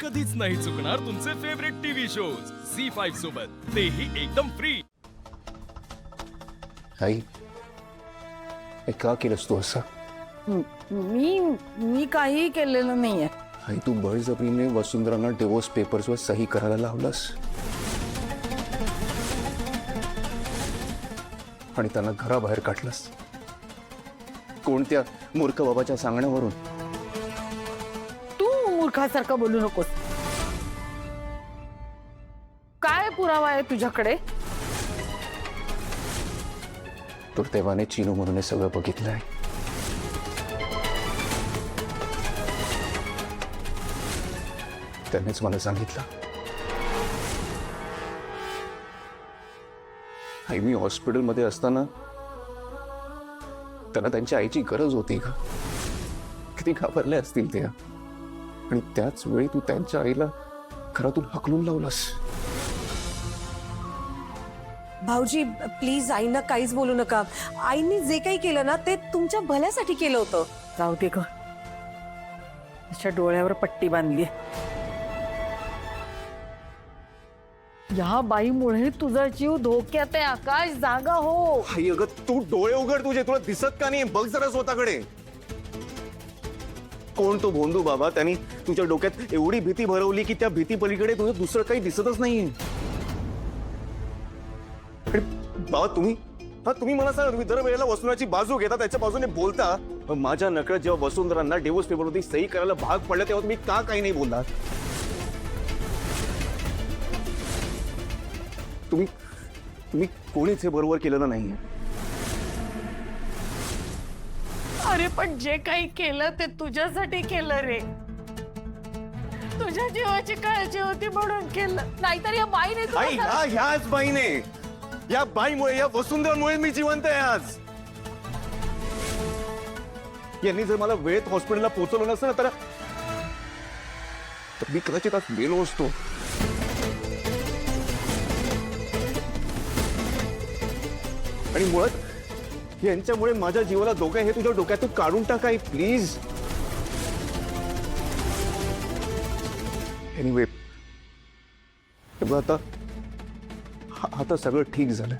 कधीच नाही चुकणार तुमचे favourite TV shows C five सोबत. तेही एकदम फ्री आई हे का केलंस तू असं? मी मी काही केलेलं नाहीये. आई तू बळजबरीने वसुंधरांना डिवोर्स पेपर्सवर सही करायला लावलास. आणि त्यांना घराबाहेर काढलंस. कोणत्या मूर्ख बाबाच्या सांगण्यावरून? मूर्खासारखं बोलू नकोस. काय पुरावा आहे तुझ्याकडे? दुर्दैवाने चिनू म्हणून हे सगळं बघितलं आहे. त्यांनीच मला सांगितलं. आई मी हॉस्पिटलमध्ये असताना त्यांना त्यांच्या आईची गरज होती का? किती घाबरले असतील त्या? आणि त्याच वेळी तू त्यांच्या आईला घरातून हकलून लावलास. भाऊजी प्लीज आईना काहीच बोलू नका. आईने जे काही केलं ना ते तुमच्या भल्यासाठी केलं होतं. जाऊ दे ग. त्याच्या डोळ्यावर पट्टी बांधली. या बाईमुळे तुझा जीव धोक्यात आहे आकाश जागा हो. आई अगं तू डोळे उघड तुझे. तुला दिसत का नाही? बघ जरा स्वतःकडे. कोण तो भोंदू बाबा? त्यांनी तुझ्या डोक्यात एवढी भीती भरवली की त्या भीती पलीकडे तुझं दुसरं काही दिसतच नाहीये. आणि बाबा तुम्ही? हा तुम्ही मला सांगा तुम्ही दर वेळेला वसुंधराची बाजू घेता त्याच्या बाजूने बोलता? माझ्या नकळत जेव्हा वसुंधरांना डिवोर्स पेपरवरती सही करायला भाग पडला तेव्हा तुम्ही का काही नाही बोललात तुम्ही तुम्ही कोणीच हे बरोबर केलेलं नाहीये. अरे पण जे काही केलं ते तुझ्यासाठी केलं रे. तुझ्या जीवाची काळजी होती म्हणून केलं. नाहीतर या बाईने तुला आई ह्या ह्याच बाईने. या बाईमुळे या वसुंधरामुळे मी जिवंत आहे आज. यांनी जर मला वेळेत हॉस्पिटलला पोहोचवलं नसतं ना तर तर मी कदाचित आज गेलो असतो. आणि मुळात यांच्यामुळे माझ्या जीवाला धोका आहे. हे तुझ्या डोक्यातून काढून टाका प्लीज. एनिवे आता. आता सगळं ठीक झालं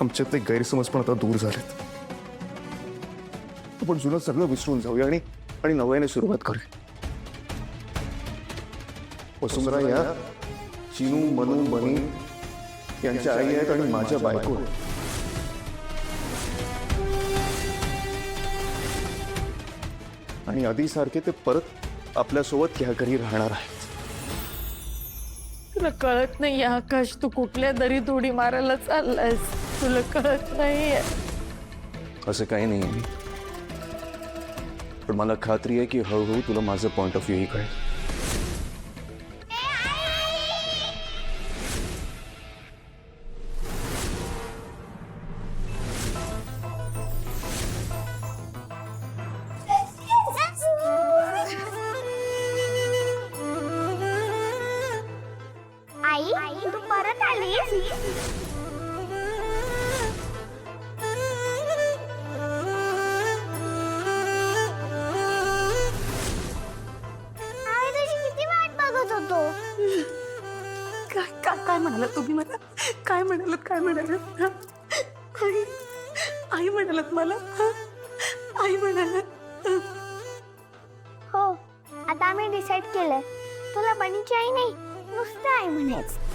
आमच्यातले गैरसमज पण आता दूर झालेत. आपण जुनं सगळं विसरून जाऊया आणि आणि नव्याने सुरुवात करूया. वसुंधरा या. चिनू मनू बनी यांच्या आई आहेत आणि माझ्या बायको आहेत. आणि आधीसारखे ते परत आपल्यासोबत या घरी राहणार आहेत. तुला कळत नाही आकाश तू कुठल्या दरीत उडी मारायला चाललायस? तुला कळत नाहीये. असं काही नाही पण मला खात्री आहे की हळूहळू तुला माझं पॉइंट ऑफ व्ह्यू ही कळेल. आम्ही तुझी किती वाट बघत होतो. काय काय काय म्हणालात तुम्ही मला? काय म्हणालात काय म्हणालात? आई आई म्हणालात मला? आई म्हणालात? हो आता आम्ही डिसाईड केलंय. तुला बनीची आई नाही नुसतं आई म्हणायचं.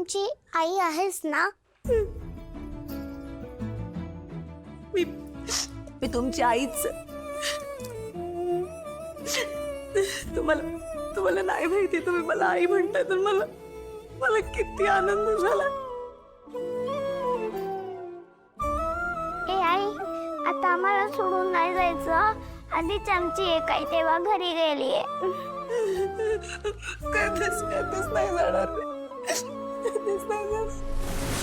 आमची आई आहेस ना? मी मी तुमची आईच. तुम्हाला तुम्हाला नाही माहिती तुम्ही मला आई म्हणताय तर मला मला किती आनंद झाला. ए आई आता आम्हाला सोडून नाही जायचं. आधीच आमची एक आई तेव्हा घरी गेलीये. कधीच कधीच नाही जाणार Despegas.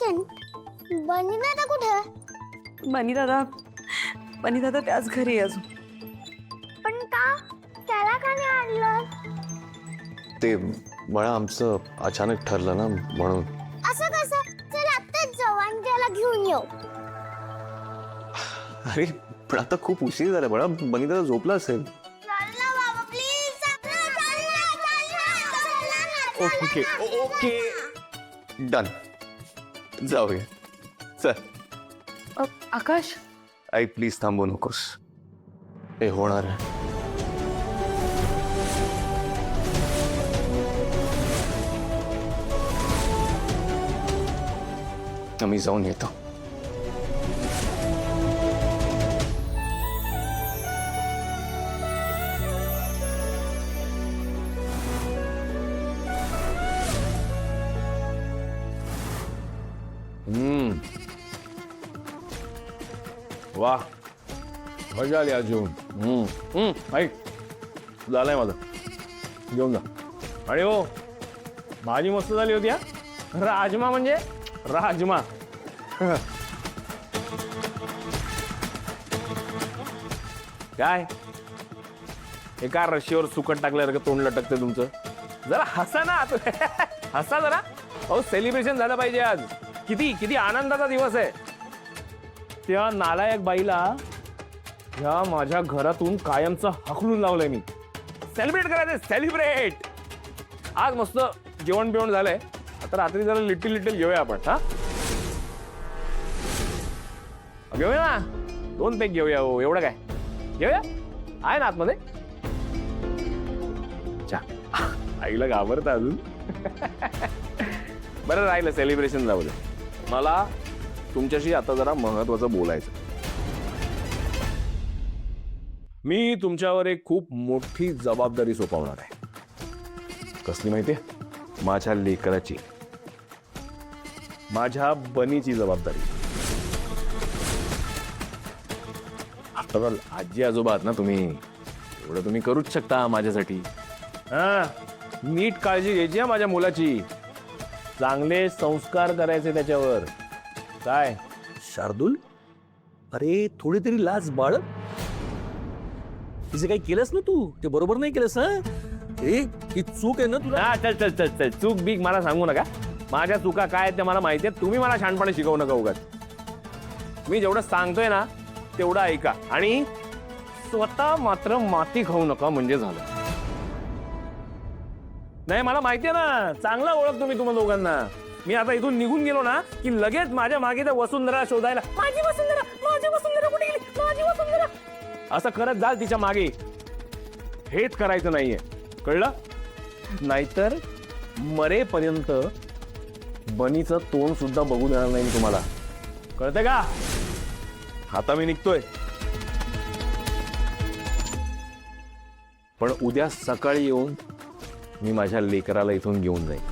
कधीच नाही जाणार बनी दादा बनी दादा त्याच घरी आहे अजून. पण का? त्याला का नाही आणलं? ते बाळा आमचं अचानक ठरलं ना म्हणून. असं कसं? चल आत्ताच जाऊ आणि त्याला घेऊन येऊ. अरे पण आता खूप उशीर झाला बाळा. बनी दादा झोपला असेल. बाबा प्लीज ओके ओके. डन जाऊया चल. अ, आकाश? आई प्लीज थांबू नकोस. हे होणार आहे. मी जाऊन येतो. वा. मजा आली आज हम्म. ऐक झालंय माझं. घेऊन जा. आणि हो. भाजी मस्त झाली होती हा. राजमा म्हणजे? राजमा. काय? एका रशीवर सुकट टाकल्यासारखं तोंड लटकते तुमचं? जरा हसा ना. हसा जरा. अहो सेलिब्रेशन झालं पाहिजे आज. किती किती आनंदाचा दिवस आहे. त्या नालायक बाईला ह्या माझ्या घरातून कायमचं हकलून लावलंय मी. सेलिब्रेट करायचं सेलिब्रेट आज मस्त जेवण बिवण झालंय. आता रात्री जरा लिटिल लिटिल घेऊया आपण हा? घेऊया ना? दोन पेक घेऊया हो एवढं काय? घेऊया? आहे ना आतमध्ये? चा आईला घाबरत अजून. बरं राहिलं सेलिब्रेशन जाऊ दे. मला तुमच्याशी आता जरा महत्वाचं बोलायचं. मी तुमच्यावर एक खूप मोठी जबाबदारी सोपवणार आहे. कसली माहितीये? माझ्या लेकराची. माझ्या बनीची जबाबदारी. आता आजी आजोबा आहात ना तुम्ही. एवढं तुम्ही करूच शकता माझ्यासाठी. हा नीट काळजी घ्यायची माझ्या मुलाची. चांगले संस्कार करायचे त्याच्यावर. काय? शार्दूल? अरे थोडी तरी लाज बाळ. तिचं काही केलंस ना तू? ते बरोबर नाही केलंस हा? ए ही चूक आहे ना तुला? हा चल चल चल चल. चूक बीक मला सांगू नका. माझ्या चुका काय आहेत ते मला माहिती आहेत. तुम्ही मला शहाणपणे शिकवू नका उगाच. मी जेवढं सांगतोय ना तेवढं ऐका. आणि स्वतः मात्र माती खाऊ नका म्हणजे झालं. नाही मला माहिती आहे ना. चांगला ओळख तुम्ही तुम्हाला दोघांना. मी आता इथून निघून गेलो ना की लगेच माझ्या मागे त्या वसुंधरा शोधायला माझी वसुंधरा माझी वसुंधरा कुठे गेली? माझी वसुंधरा. असं करत जाल तिच्यामागे. हेच करायचं नाहीये. कळलं? नाहीतर मरेपर्यंत बनीचं तोंड सुद्धा बघू देणार नाही मी तुम्हाला. कळतंय का? आता मी निघतोय. पण उद्या सकाळी येऊन मी माझ्या लेकराला इथून घेऊन जाईन.